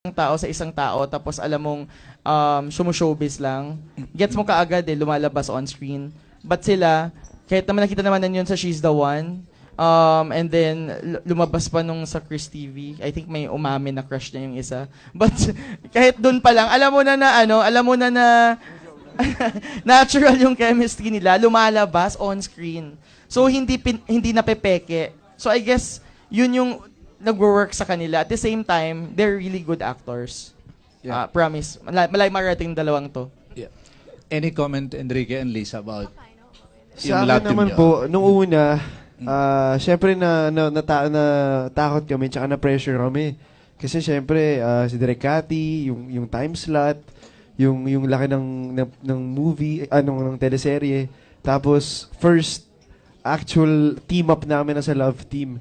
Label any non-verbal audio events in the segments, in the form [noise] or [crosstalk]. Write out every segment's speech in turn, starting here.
isang tao sa isang tao tapos alam mong um, sumu-showbiz lang, gets mo kaagad eh, lumalabas on screen. But sila, kahit naman nakita naman na yun sa She's the One, um, and then lumabas pa nung sa Chris TV, I think may umamin na crush na yung isa. [laughs] But kahit doon pa lang, alam mo na na ano, alam mo na na [laughs] natural yung chemistry nila, lumalabas on screen. So hindi pin, hindi napepeke. So I guess yun yung nagwo-work sa kanila. At the same time, they're really good actors. Yeah. Ah, promise. Malay, malay marating dalawang to. Yeah. Any comment, Enrique and Lisa, about Sa yung akin naman niyo? po, nung una, ah syempre na, na, nata- na, takot kami, tsaka na pressure kami. Kasi syempre, ah, si Direk Cathy, yung, yung time slot, yung, yung laki ng, ng, ng movie, anong ng teleserye. Tapos, first actual team up namin na sa Love Team.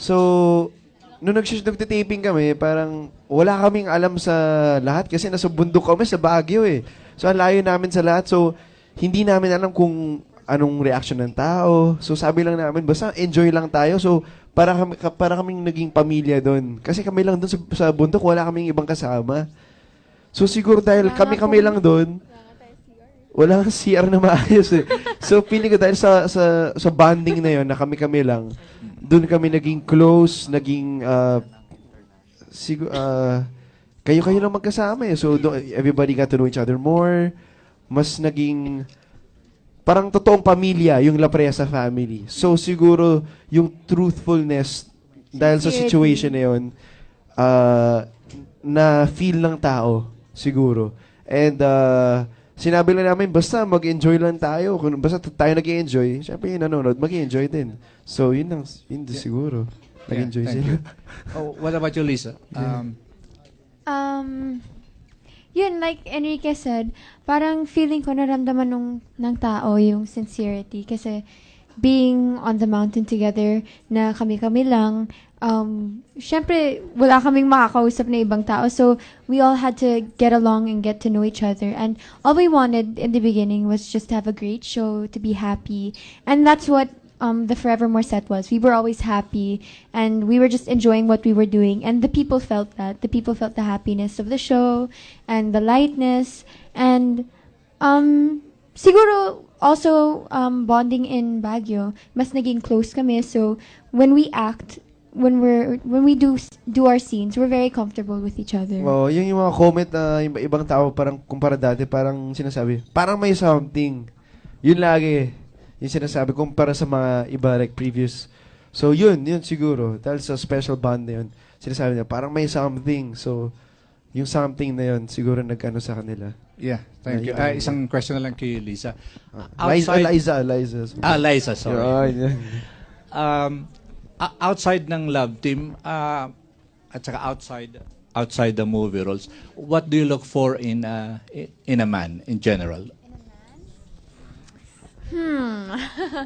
So, nung nag- nagtitaping kami, parang wala kaming alam sa lahat kasi nasa bundok kami sa Baguio eh. So, ang layo namin sa lahat. So, hindi namin alam kung anong reaction ng tao. So, sabi lang namin, basta enjoy lang tayo. So, para kami, ka- para kaming naging pamilya doon. Kasi kami lang doon sa, sa bundok, wala kaming ibang kasama. So, siguro dahil kami-kami lang doon, wala kang [laughs] CR na maayos eh. So, feeling ko dahil sa, sa, sa bonding na yon na kami-kami lang, doon kami naging close, naging, uh, siguro, uh, kayo-kayo lang magkasama eh. So, do, everybody got to know each other more. Mas naging, parang totoong pamilya yung La Presa family. So, siguro, yung truthfulness, dahil sa situation na yun, uh, na feel ng tao, siguro. And, uh, sinabi lang namin, basta mag-enjoy lang tayo. Kung basta tayo nag-enjoy, syempre yung nanonood, mag-enjoy din. So, yun lang, yun din siguro. Nag-enjoy Yeah, sila. Oh, what about you, Lisa? [laughs] Um, Um, yun, like Enrique said, parang feeling ko naramdaman nung, ng tao yung sincerity. Kasi being on the mountain together, na kami-kami lang, um, syempre, wala kaming makakausap na ibang tao. So, we all had to get along and get to know each other. And all we wanted in the beginning was just to have a great show, to be happy. And that's what um, the Forevermore set was. We were always happy and we were just enjoying what we were doing. And the people felt that. The people felt the happiness of the show and the lightness. And um, siguro also um, bonding in Baguio, mas naging close kami. So when we act, when we're when we do do our scenes, we're very comfortable with each other. Oh, yung, yung mga comment na yung ibang tao parang kumpara dati, parang sinasabi, parang may something. Yun lagi. Yung sinasabi kumpara sa mga iba like previous. So yun, yun siguro. Dahil sa special bond na yun, sinasabi niya, parang may something. So, yung something na yun, siguro nagkano sa kanila. yeah, thank you. Ah, isang question na lang kay Lisa. Ah, Liza, Outside- Liza, Liza. Ah, Liza, sorry. Yun. Um, o- outside ng love team, uh, at saka outside outside the movie roles, what do you look for in a, in a man in general? Hmm.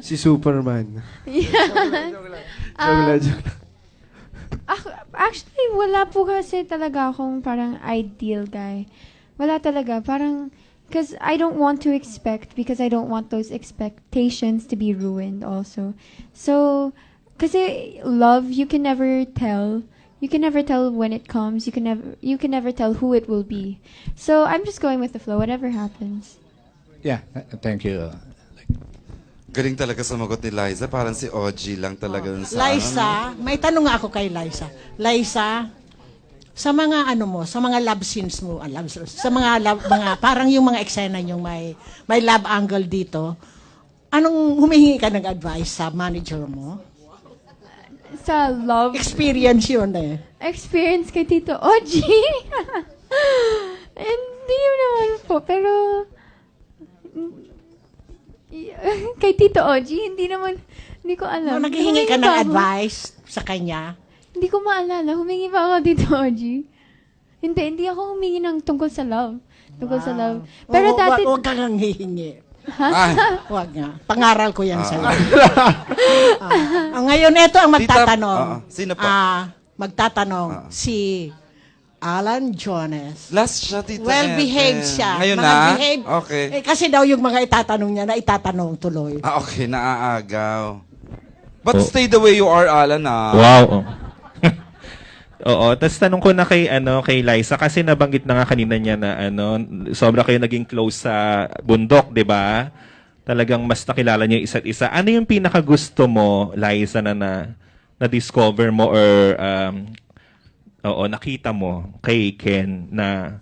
Si Superman. [laughs] Joke lang, joke lang. Ako, actually, wala po kasi talaga akong parang ideal guy. Wala talaga. Parang, because I don't want to expect because I don't want those expectations to be ruined also. So, kasi eh, love, you can never tell. You can never tell when it comes. You can never, you can never tell who it will be. So, I'm just going with the flow, whatever happens. Yeah, uh, thank you. Galing talaga sumagot ni Liza. Parang si OG lang talaga dun sa... ano, Liza, may tanong nga ako kay Liza. Liza, sa mga ano mo, sa mga love scenes mo, ah, love, scenes, sa mga love, mga parang yung mga eksena yung may may love angle dito. Anong humihingi ka ng advice sa manager mo? Sa love Experience yun eh. experience kay Tito OG. [laughs] Hindi yun naman po, pero [laughs] kay Tito OG, hindi naman, hindi ko alam. Kung naghihingi ka ng ako? advice sa kanya, Hindi ko maalala. Humingi ba ako Tito OG? Hindi, hindi ako humingi ng tungkol sa love. Tungkol sa love. Pero Pero dati, Huwag kang nang hihingi. Ay, [laughs] Huwag nga. Pangaral ko yan sa'yo. Ah, ngayon, ito ang magtatanong. Tita, ah, sino po? Ah, magtatanong si Alan Jones. last siya, Tita Well-behaved Ethel. siya. Ngayon mga na? behave. Okay. Eh, kasi daw yung mga itatanong niya na itatanong tuloy. Ah, okay. Naaagaw. But stay the way you are, Alan, ah. Wow. [laughs] Oo, tapos tanong ko na kay ano kay Liza kasi nabanggit na nga kanina niya na ano sobra kayo naging close sa bundok, 'di ba? Talagang mas nakilala niyo yung isa't isa. Ano yung pinaka gusto mo, Liza, na na, na discover mo or um, oo, nakita mo kay Ken na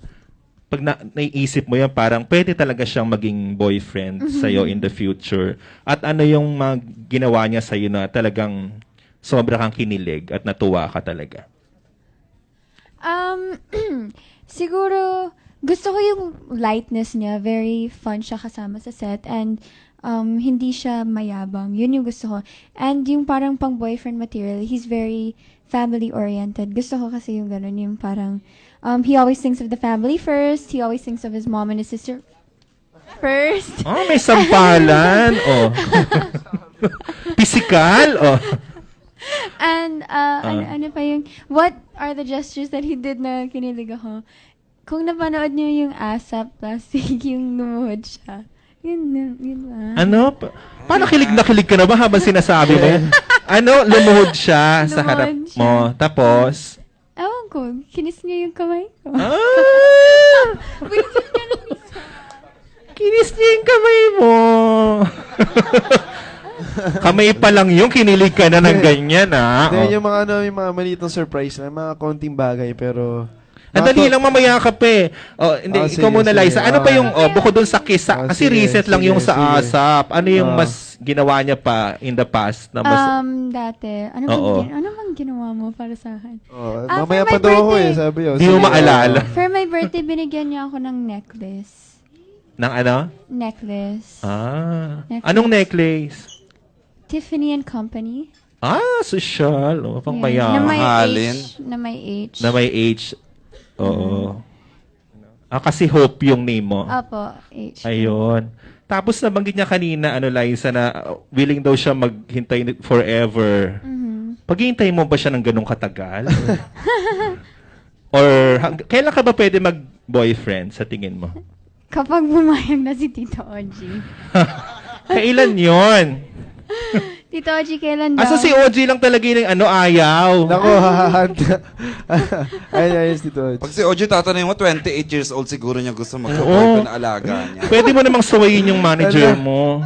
pag na, naiisip mo yan, parang pwede talaga siyang maging boyfriend sa'yo in the future. At ano yung mga ginawa niya sa'yo na talagang sobra kang kinilig at natuwa ka talaga? Um, [clears throat] siguro, gusto ko yung lightness niya. Very fun siya kasama sa set. And um, hindi siya mayabang. Yun yung gusto ko. And yung parang pang boyfriend material, he's very family-oriented. Gusto ko kasi yung ganun, yung parang, um, he always thinks of the family first. He always thinks of his mom and his sister first. Oh, may sampalan. [laughs] oh. [laughs] Pisikal. Oh. And, uh, ano, Ah. ano pa yung, what are the gestures that he did na kinilig ako? Kung napanood niyo yung ASAP last [laughs] week, yung lumuhod siya. Yun, yun, yun ba? Ano? Pa- paano kilig na kilig ka na ba habang sinasabi mo? Ano? Lumuhod siya sa harap siya. mo. Tapos? Ewan ko, kinis niya yung kamay ko. Ah! [laughs] Kinis niya yung kamay mo. [laughs] kamay pa lang yung kinilig ka na ng ganyan, ha? Then, Oh. yung mga ano, yung mga malitong surprise lang, mga konting bagay, pero... Ang dali lang mamaya ka pa eh. Oh, hindi, Ah, ikaw sige, muna, sige. Liza. Ano pa Ah. yung, oh, bukod dun sa kiss, Ah, kasi sige, reset lang sige, yung sa sige. ASAP. Ano yung Ah. mas ginawa niya pa in the past na mas... Um, dati, ano bang, Oo. gin- ano bang ginawa mo para sa akin? Oh, Ah, mamaya for pa daw ako eh, birthday. sabi yun. Di mo Sige, maalala. oh. For my birthday, binigyan niya ako ng necklace. ng ano? Necklace. Ah. Necklace. Anong necklace? Tiffany and Company. Ah, social. Oh, pang Yeah. Na mayaman. may Mahalin. H. Na may H. Na may age. Oo. Ah, kasi Hope yung name mo. Apo, H. Ayun. Tapos nabanggit niya kanina, ano, Liza, na uh, willing daw siya maghintay ni- forever. Mhm. Paghihintay mo ba siya ng ganong katagal? [laughs] Or hang- kailan ka ba pwede mag-boyfriend sa tingin mo? Kapag bumayag na si Tito Oji. [laughs] Kailan yon? [laughs] Tito Oji, kailan daw? Asa si OG lang talaga yung ano, ayaw. Nako, [laughs] hahahanta. [laughs] ayun, ayun, dito. Pag si Oji tatanungin mo, 28 years old siguro niya gusto magka-boyfriend na alaga niya. Pwede mo namang sawayin yung manager mo.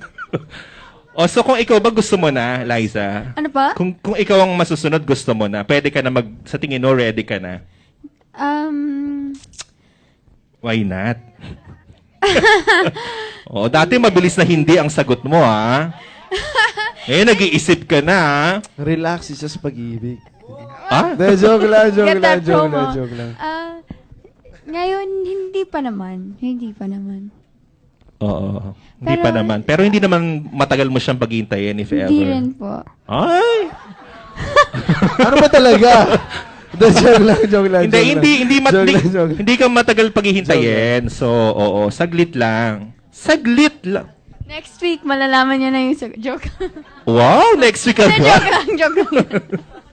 [laughs] o so kung ikaw ba gusto mo na, Liza? Ano pa? Kung kung ikaw ang masusunod, gusto mo na. Pwede ka na mag sa tingin mo ready ka na. Um, Why not? oh, dati mabilis na hindi ang sagot mo, ha? [laughs] Eh, nag-iisip ka na, ha? Relax, it's just pag-ibig. Ah? De, joke lang, joke get lang, that joke promo. lang, joke lang. Ah, ngayon, hindi pa naman. Hindi pa naman. Oo. Hindi Pero- pa naman. Pero hindi naman matagal mo siyang paghintayin if ever. Hindi rin po. Ay! [laughs] ano ba talaga? De, joke lang, joke lang, hindi, joke hindi, lang. hindi, mat- Joke hindi, lang, joke lang. hindi ka matagal paghihintayin. So, oo, saglit lang. Saglit lang. Next week, malalaman niya na yung sag- joke. [laughs] Wow, next week joke agad. lang, joke lang.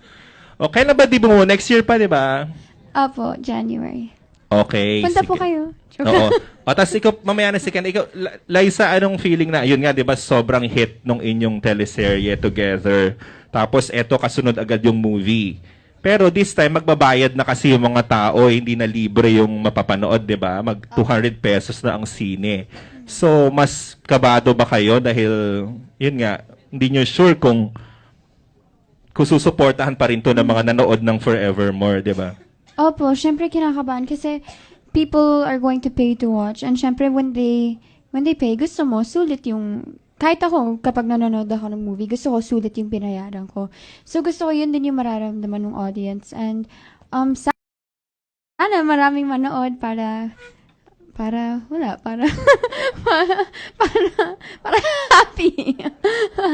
[laughs] Okay na ba, di mo? Next year pa, di ba? Apo, January. Okay. Punta sige. po kayo. Joke Oo. lang. O, tas ikaw, mamaya na si Ken, ikaw, La- Liza, anong feeling na, yun nga, di ba, sobrang hit nung inyong teleserye together. Tapos, eto, kasunod agad yung movie. Pero this time, magbabayad na kasi yung mga tao, hindi na libre yung mapapanood, di ba? Mag 200 pesos na ang sine. So, mas kabado ba kayo dahil, yun nga, hindi nyo sure kung kung susuportahan pa rin to ng mga nanood ng Forevermore, di ba? Opo, syempre kinakabahan kasi people are going to pay to watch. And syempre when they, when they pay, gusto mo, sulit yung, kahit ako, kapag nanonood ako ng movie, gusto ko sulit yung binayaran ko. So gusto ko yun din yung mararamdaman ng audience. And, um, sa- sana maraming manood para, para, wala, para, [laughs] para, para, para happy.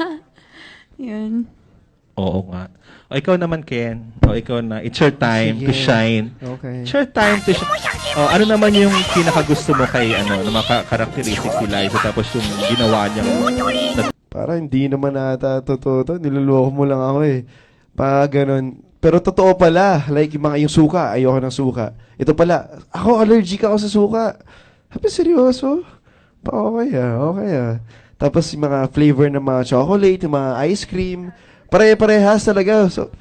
[laughs] yun. Oo nga. O ikaw naman, Ken. O ikaw na. It's your time to Sige. shine. Okay. It's your time to shine. O, ano naman yung pinakagusto mo kay, ano, na mga characteristics ni Liza tapos yung ginawa niya. Para hindi naman ata totoo to. Niloloko mo lang ako eh. Pa ganun. Pero totoo pala. Like yung mga yung suka. Ayoko ng suka. Ito pala. Ako allergic ako sa suka. Habi seryoso? Pa okay ah. Okay ah. Tapos yung mga flavor ng mga chocolate, yung mga ice cream. Pare-parehas talaga. So,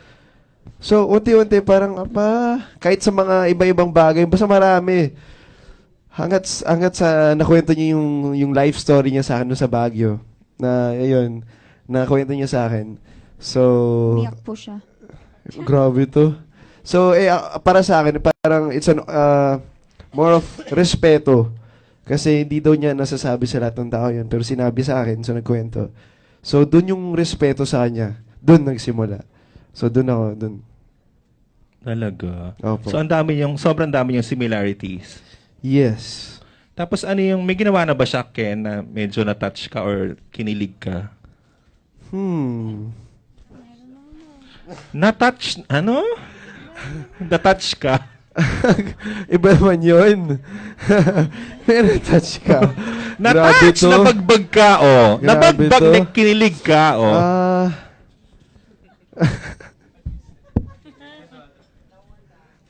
So, unti-unti parang, apa, kahit sa mga iba-ibang bagay, basta marami. Hanggat, hanggat sa nakwento niya yung, yung life story niya sa doon sa Baguio. Na, ayun, nakwento niya sa akin. So, Umiyak po siya. Grabe to. So, eh, ah, para sa akin, parang it's an, uh, more of respeto. Kasi hindi daw niya nasasabi sa lahat ng tao yun. Pero sinabi sa akin, so nagkwento. So, dun yung respeto sa kanya. Dun nagsimula. So, dun ako, dun. Talaga. Opo. So, ang dami yung, sobrang dami yung similarities. Yes. Tapos ano yung, may ginawa na ba siya, Ken, na medyo na-touch ka or kinilig ka? Hmm. Na-touch, ano? Na-touch ka? [laughs] Iba naman yun. [laughs] May touch ka. [laughs] Grabe Na-touch, to. nabagbag ka, oh. Grabe Nabagbag, to. na kinilig ka, oh. Ah.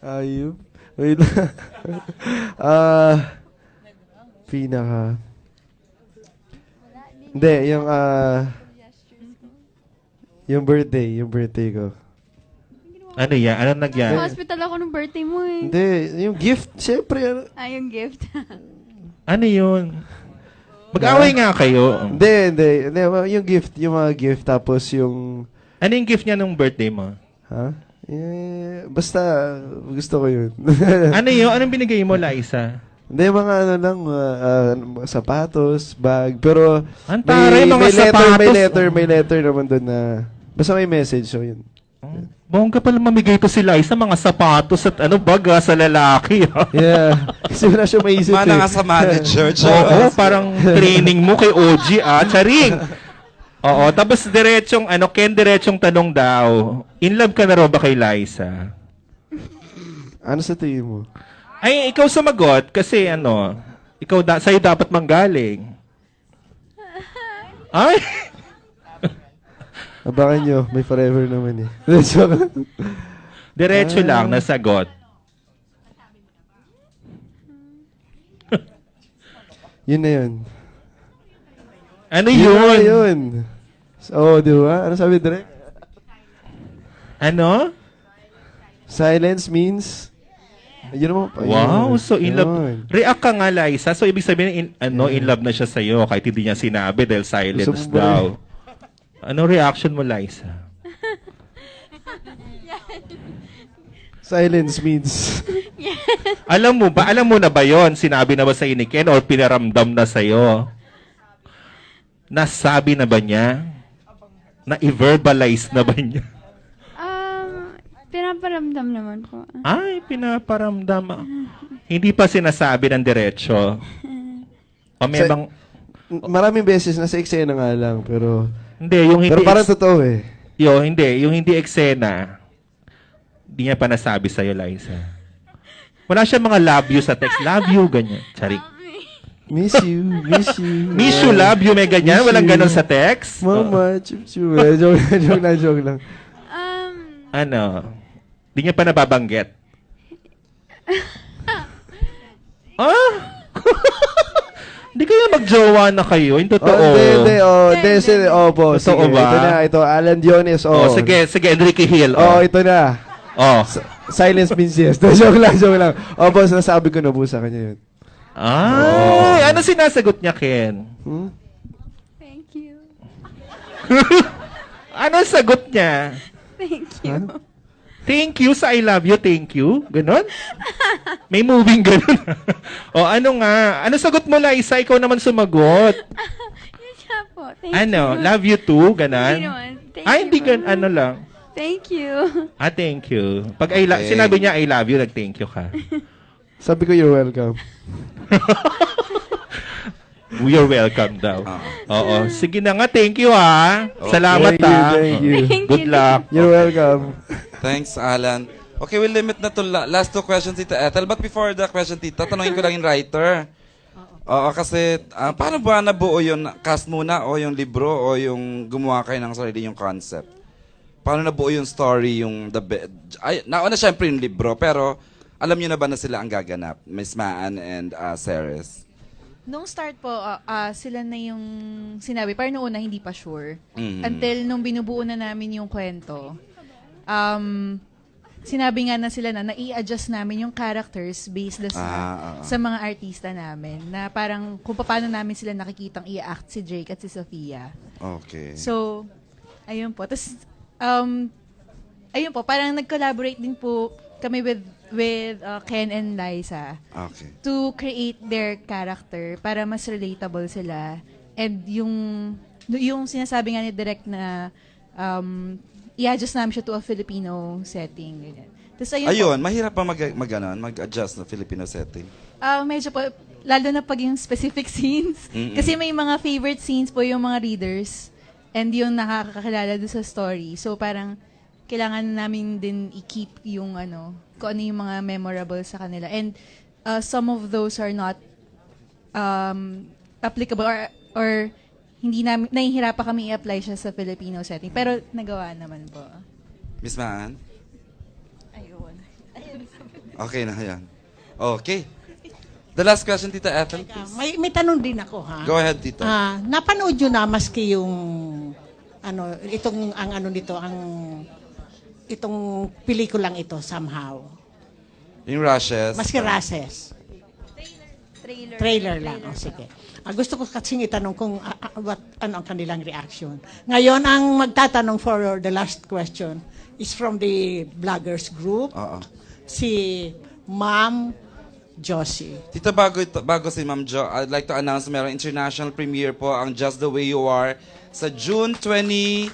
Ayup. Wait lang. Ah. pinaka. Hindi, yung ah yung birthday, yung birthday ko. ano yan? Ano Sa nagyan? hospital ako nung birthday mo eh. Hindi, yung gift, syempre. ano. Ah, yung gift. [laughs] Ano yun? Mag-away nga kayo. Hindi, hindi, hindi. Yung gift, yung mga gift, tapos yung, Ano yung gift niya nung birthday mo? ha? Eh, basta, gusto ko yun. [laughs] Ano yun? Anong binigay mo, Liza? Hindi, mga ano lang, uh, uh, sapatos, bag. Pero, Ang taray, mga may letter, sapatos. may letter, may letter naman doon na, basta may message, so yun. Oh, Bongga pala mamigay to si Liza, mga sapatos at ano baga sa lalaki. ah. Yeah. Kasi wala siya maisip Mana eh. nga sa manager. [laughs] Oo, parang training mo kay OG ah, charing. Oo, tapos diretsong ano, Ken diretsong tanong daw. In love ka na raw ba kay Liza? Ano sa tingin mo? Ay, ikaw sumagot kasi ano, ikaw da sa'yo dapat manggaling. Ay, Abangan nyo, may forever naman eh. [laughs] Diretso lang nasagot. [laughs] yun na yun. Ano Yun na yun? Oo, di ba? Ano sabi direct? Ano? Silence means... Yun naman. pa- Wow, so in love. React ka nga, Liza. So, ibig sabihin, in, ano, in love na siya sa'yo kahit hindi niya sinabi dahil silence Gusto mo ba daw. Ano reaction mo, Liza? [laughs] Silence means... Alam mo ba, alam mo na ba yon Sinabi na ba sa ni Ken or pinaramdam na sa'yo? Nasabi na ba niya? Na i-verbalize na ba niya? um, pinaparamdam naman po. Ay, pinaparamdam. Hindi pa sinasabi ng diretsyo. [laughs] O may Sa- bang... Maraming beses nasa eksena nga lang, pero... Hindi, yung hindi... Pero parang ex- totoo eh. Yo, hindi. Yung hindi eksena, hindi niya pa nasabi sa'yo, Liza. Wala siya mga love you sa text. Love you, ganyan. Charik. Miss you, miss you. Miss you, love you, may ganyan. Miss Walang you. ganon sa text. Mama, chup chup. Eh, joke, [laughs] joke lang, joke lang. Um, Ano? Hindi niya pa nababanggit. [laughs] ah? Magjowa na kayo. Yung totoo. Oh, hindi, hindi, oh, Hindi, hindi, hindi. sige, opo, Totoo sige, ba? ito na, ito, Alan Dionis, oh. Oh, sige, sige, Enrique Hill. Oh, Oh, ito na. oh. S- Silence means yes. [laughs] joke lang, joke lang. Opo, sinasabi ko na po sa kanya yun. Ay, ano sinasagot niya, Ken? Hmm? thank you. [laughs] Ano sagot niya? Thank you. Huh? Thank you sa I love you, thank you. Ganon? [laughs] May moving ganon. [laughs] o ano nga? Ano sagot mo, Liza? Ikaw naman sumagot. [laughs] Yun siya po. Thank ano? you. Love you too? Ganon? Hindi naman. Thank Ay, you hindi po. gan ano lang. Thank you. Ah, thank you. Pag I lo- Okay. sinabi niya I love you, nag-thank you ka. Sabi ko, you're welcome. You're welcome daw. Ah. Oo. Sige na nga, thank you ha. Salamat Thank you, ha. thank you. Thank Good you. luck. You're welcome. Thanks, Alan. Okay, we'll limit na to la- last two questions, Tita Ethel. But before the question, Tita, tanongin ko lang yung writer. Oo, kasi ah, paano ba nabuo yun? Cast muna o yung libro o yung gumawa kayo ng sarili yung concept? Paano nabuo yung story, yung the be- ay, nauna syempre yung libro, pero alam niyo na ba na sila ang gaganap? Miss Maan and uh, Ceres. Nung start po, ah, ah, sila na yung sinabi. Parang noong una, hindi pa sure. Mhm. Until nung binubuo na namin yung kwento, um, sinabi nga na sila na nai-adjust namin yung characters based sa, Ah, ah, ah. sa mga artista namin. Na parang kung paano namin sila nakikitang i-act si Drake at si Sofia. Okay. So, ayun po. Tapos, um, ayun po, parang nag-collaborate din po kami with with uh, Ken and Liza Okay. to create their character para mas relatable sila. And yung yung sinasabi nga ni Direct na um, i-adjust namin siya to a Filipino setting. Ganyan. Tapos ayun, Ayun, mahirap pa mag, mag, ano, mag-adjust na Filipino setting. Po, ah, medyo po, lalo na pag yung specific [laughs] scenes. Mm-mm. Kasi may mga favorite scenes po yung mga readers and yung nakakakilala doon sa story. So parang kailangan namin din i-keep yung ano, kung ano yung mga memorable sa kanila. And uh, some of those are not um, applicable or, or hindi namin, nahihirapan kami i-apply siya sa Filipino setting. Pero nagawa naman po. Miss Maan? Ayun. Okay na, yan. Okay. The last question, Tita Ethel. Teka, may, may tanong din ako, ha? Go ahead, Tita. Ah, napanood nyo na maski yung ano itong ang ano nito ang itong pelikulang ito somehow. Yung rushes. Maski Rases. Trailer. Trailer lang. Oh, sige. Ah, gusto ko kasing itanong kung ah, ah, what, ano ang kanilang reaction. Ngayon, ang magtatanong for the last question is from the bloggers group. Oo. Si Ma'am Josie. Tita, bago, ito, bago si Ma'am Jo, I'd like to announce merong international premiere po ang Just the Way You Are sa June 20,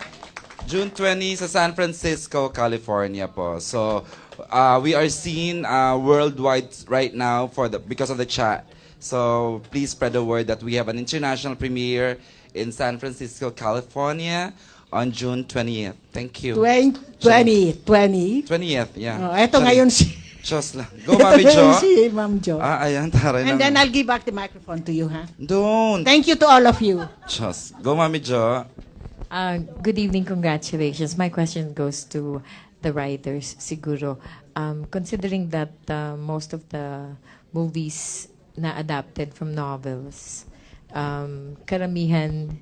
June 20 sa San Francisco, California po. So, uh, we are seen uh, worldwide right now for the because of the chat. So, please spread the word that we have an international premiere in San Francisco, California on June 20th. Thank you. 20, 20, 20. 20th, yeah. Oh, eto Sorry. ngayon si... Diyos lang. Go, Mami [laughs] Jo. si Ma'am Jo. Ah, ayan, taray And then naman. I'll give back the microphone to you, ha? Don't. Thank you to all of you. Diyos. Go, Mami Jo. Uh, good evening, congratulations. My question goes to the writers, siguro. Um, considering that uh, most of the movies na adapted from novels, um, karamihan,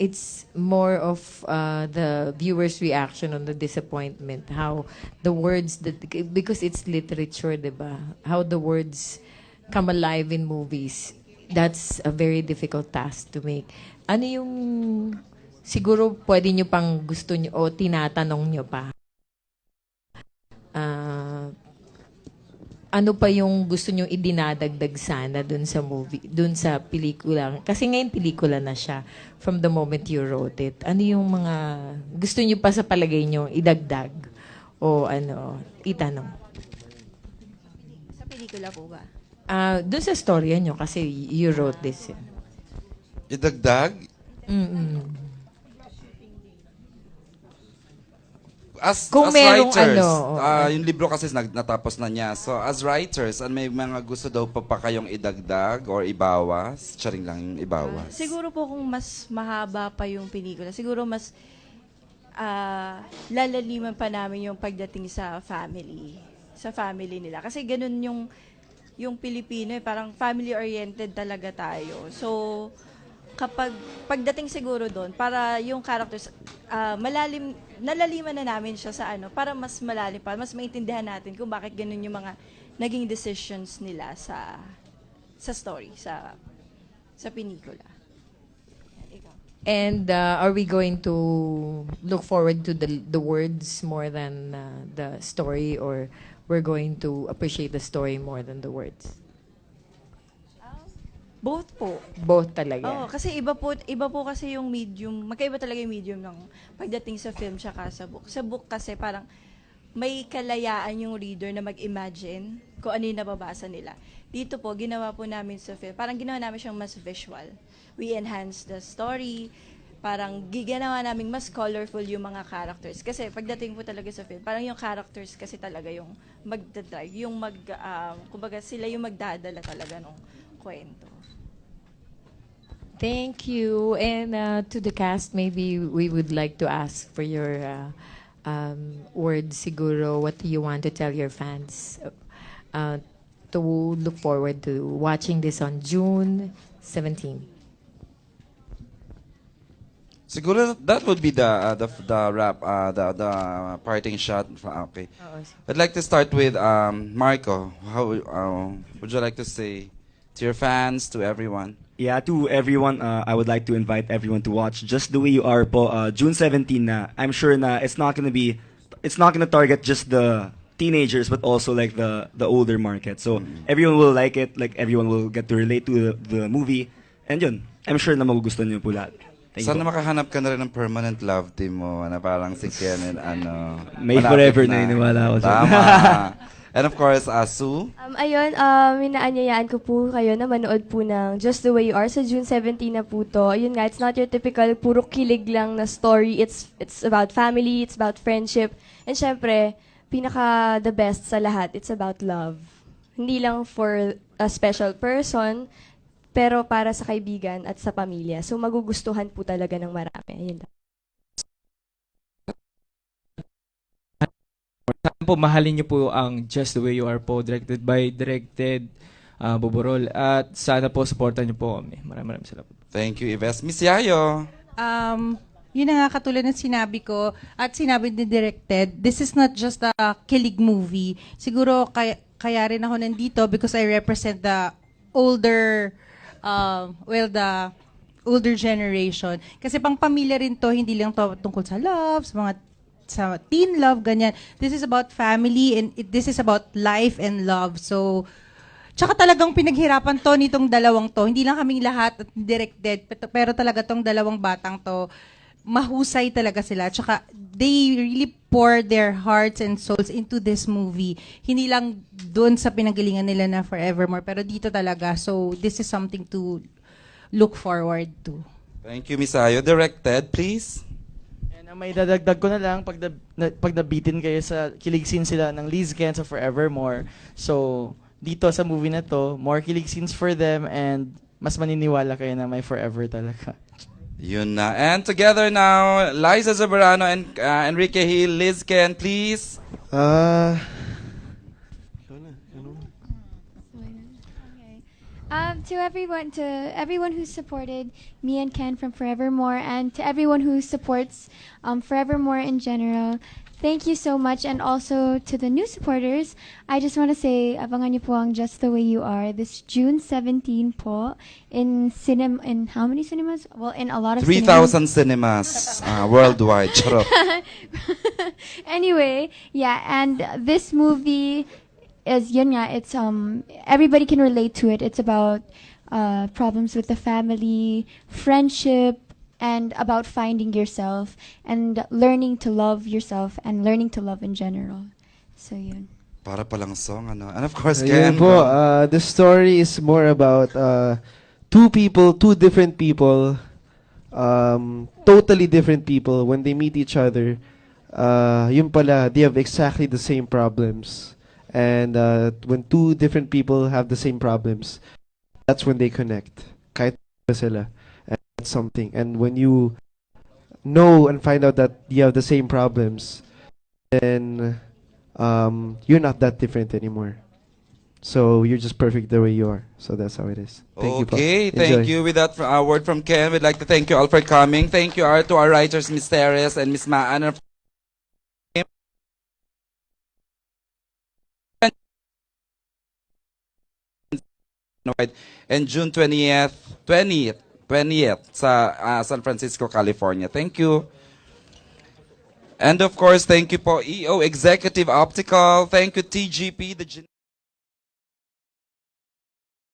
it's more of uh, the viewer's reaction on the disappointment. How the words that because it's literature, diba? How the words come alive in movies. That's a very difficult task to make. Ano yung siguro pwede nyo pang gusto nyo o tinatanong nyo pa? Ano pa yung gusto nyo idinadagdag sana dun sa movie, dun sa pelikula? Kasi ngayon pelikula na siya from the moment you wrote it. Ano yung mga gusto nyo pa sa palagay nyo idagdag o ano, itanong? Sa pelikula po ba? Ah, dun sa storya nyo kasi you wrote this. eh. Idagdag. Mm-mm. As, Kung as merong writers, ano, ah, yung libro kasi nag, natapos na niya. So, as writers, an may mga gusto daw pa pa kayong idagdag or ibawas? Charing lang yung ibawas. Siguro po kung mas mahaba pa yung pelikula, siguro mas ah, lalaliman pa namin yung pagdating sa family, sa family nila. Kasi ganun yung yung Pilipino, eh, parang family-oriented talaga tayo. So, kapag pagdating siguro doon, para yung characters, ah, malalim, nalaliman na namin siya sa ano, para mas malalim pa, mas maintindihan natin kung bakit ganun yung mga naging decisions nila sa sa story, sa sa pelikula. Ikaw. And uh, are we going to look forward to the the words more than uh, the story, or we're going to appreciate the story more than the words? Both po. Both talaga. Oo, kasi iba po, iba po kasi yung medium, magkaiba talaga yung medium ng pagdating sa film tsaka sa book. Sa book kasi parang may kalayaan yung reader na mag-imagine kung ano yung nababasa nila. Dito po, ginawa po namin sa film, parang ginawa namin siyang mas visual. We enhance the story, parang ginawa namin mas colorful yung mga characters. Kasi pagdating po talaga sa film, parang yung characters kasi talaga yung magdadrive, yung mag, um, kumbaga sila yung magdadala talaga ng kwento. Thank you. And uh, to the cast, maybe we would like to ask for your uh, um, words, siguro. What do you want to tell your fans uh, to look forward to watching this on June 17? Siguro that would be the uh, the the wrap uh, the the parting shot. Okay. I'd like to start with um, Marco. How uh, would you like to say to your fans, to everyone? Yeah, to everyone, uh, I would like to invite everyone to watch Just the Way You Are po, uh, June 17 na. I'm sure na it's not gonna be, it's not gonna target just the teenagers, but also like the the older market. So everyone will like it, like everyone will get to relate to the, the movie. And yun, I'm sure na magugustuhan niyo po lahat. Thank you Sana po. makahanap ka na rin ng permanent love team mo na parang si Ken and ano. May malapit forever na iniwala ako dyan. Tama. [laughs] and of course, uh, Sue. Um, ayun, um, inaanyayaan ko po kayo na manood po ng Just the Way You Are sa June 17 na po to. Ayun nga, it's not your typical puro kilig lang na story. It's it's about family, it's about friendship. And syempre, pinaka the best sa lahat, it's about love. Hindi lang for a special person, pero para sa kaibigan at sa pamilya. So magugustuhan po talaga ng marami. Ayun lang. Sana po mahalin niyo po ang Just the Way You Are po directed by directed uh, Boborol at sana po supportan niyo po kami. Maraming maraming salamat. Thank you, Ives. Miss Yayo. Um, yun na nga katulad ng sinabi ko at sinabi ni directed, this is not just a kilig movie. Siguro kaya, kaya rin ako nandito because I represent the older, um, well, the older generation. Kasi pang pamilya rin to, hindi lang to tungkol sa love, sa mga sa teen love, ganyan. This is about family and it, this is about life and love. So, Tsaka talagang pinaghirapan to nitong dalawang to. Hindi lang kaming lahat at directed, pero, talaga tong dalawang batang to, mahusay talaga sila. Tsaka they really pour their hearts and souls into this movie. Hindi lang doon sa pinagalingan nila na forevermore, pero dito talaga. So this is something to look forward to. Thank you, Miss Yayo. Directed, please. Ang may dadagdag ko na lang, pag, na, na- pag nabitin kayo sa kilig scene sila ng Liz Ken sa Forevermore. So, dito sa movie na to, more kilig scenes for them and mas maniniwala kayo na may forever talaga. Yun na. And together now, Liza Zabarano and uh, Enrique Hill. Liz Ken, please. Ah, Okay. Um, to everyone, to everyone who supported me and Ken from Forevermore, and to everyone who supports um, Forevermore in general, thank you so much. And also to the new supporters, I just want to say, abangan niyo po ang Just the Way You Are this June 17 po in cinem in how many cinemas? Well, in a lot of cinemas. 3,000 cinemas uh, worldwide. [laughs] Charot. anyway, yeah, and this movie is yun nga, it's um everybody can relate to it. It's about uh, problems with the family, friendship, and about finding yourself and learning to love yourself and learning to love in general. So yun. Para palang song, ano. And of course, Ayun Ken. po, uh, the story is more about uh, two people, two different people, um, totally different people. When they meet each other, uh, yun pala, they have exactly the same problems. And uh, when two different people have the same problems, that's when they connect. Kahit sila. And that's something. And when you know and find out that you have the same problems, then um, you're not that different anymore. So you're just perfect the way you are. So that's how it is. Thank you. Okay, thank you. With that uh, word from Ken, we'd like to thank you all for coming. Thank you our, to our writers, Miss Teres and Miss Maan. Of- And June 20th, 20th, 20th sa uh, San Francisco, California. Thank you. And of course, thank you po EO Executive Optical. Thank you TGP, the